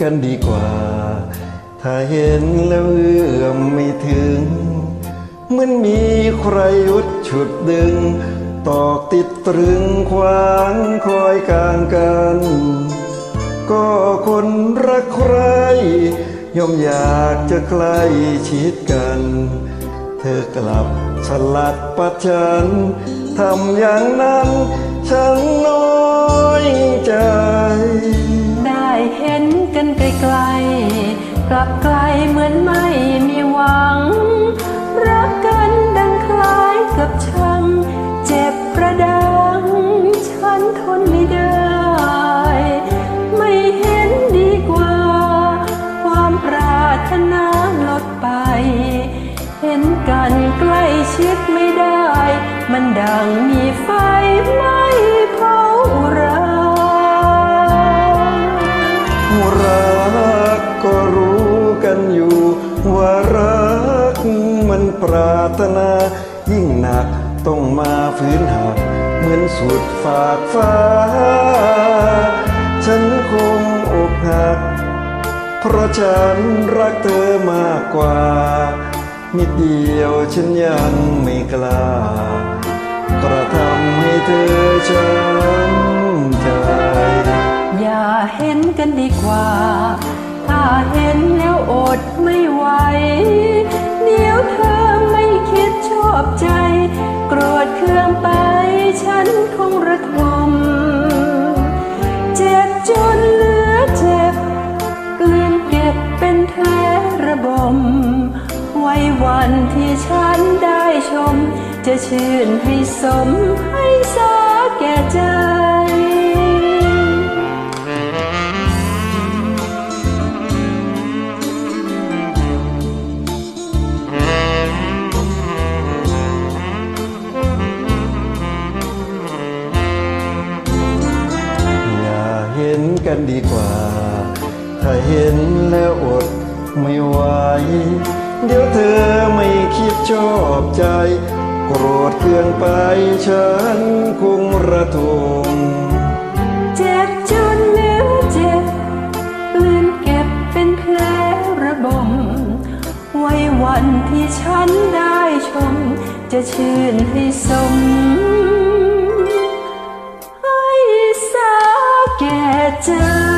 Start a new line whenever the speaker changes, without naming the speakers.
กันดีกว่า ถ้าเห็นแล้วเอื้อมไม่ถึงเหมันมีใครยุดฉุดดึง ตอกติดตรึงควางคอยกลางกัน ก็คนรักใคร ย่อมอยากจะใกล้ชิดกัน เธอกลับสลัดปัดฉันทำอย่างนั้น ฉันน้อยใจ
กันไกลๆ กลับไกลเหมือนไม่มีหวัง รักกันดังคล้ายกับช่าง เจ็บประดัง ฉันทนไม่ได้ กก็รู้
กันอยู่ ว่ารักมันปรารถนา ยิ่งหนักต้องมาฝืนหักเหมือนสุดฝากฟ้า ฉันคงอกหัก เพราะฉันรักเธอมากกว่า นิดเดียวฉันยังไม่กล้ากระทำให้เธอช้ำ
ดีกว่า ถ้าเห็นแล้วอดไม่ไหว เดี๋ยวเธอไม่คิดชอบใจ โกรธเคืองไปฉันคงระทม เจ็บจนเหลือเจ็บ กลืนเก็บเป็นแผลระบม ไว้วันที่ฉันได้ชม จะชื่นให้สมให้สาแก่ใจ
กันดีกว่า ถ้าเห็นแล้วอดไม่ไหว เดี๋ยวเธอไม่คิดชอบใจ โกรธเคืองไปฉันคงระทม
เจ็บจนเลือเจ็บลืนเก็บเป็นแผลระบม ไว้วันที่ฉันได้ชม จะชื่นให้สม ให้สาแก่ใจ